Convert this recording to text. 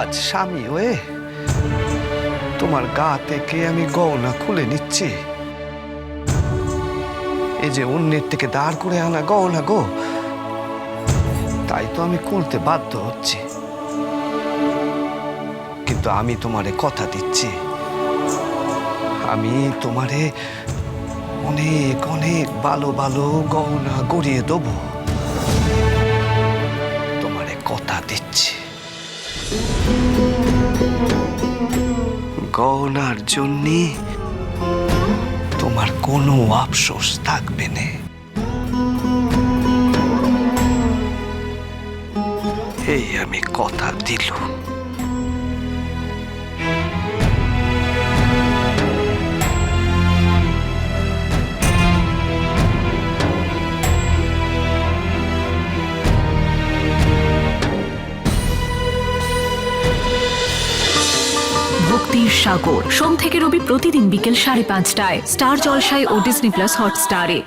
আজ স্বামী হয়ে তোমার গা থেকে আমি গহনা খুলে নিচ্ছি। এই যে অন্যের থেকে দাঁড় করে আনা গহনা গো, তাই তো আমি খুলতে বাধ্য হচ্ছি। কিন্তু আমি তোমারে কথা দিচ্ছি। আমি তোমারে অনেক অনেক ভালো ভালো গহনা গড়িয়ে দেবো। তোমারে কথা দিচ্ছি। গহনার জন্যে তোমার কোনো আফসোস থাকবে না। এই আমি কথা দিলুম। ভক্তির সাগর। সোম থেকে রবি প্রতিদিন বিকেল সাড়ে পাঁচটায়। স্টার জলসায় ও ডিসনি প্লাস হটস্টারে।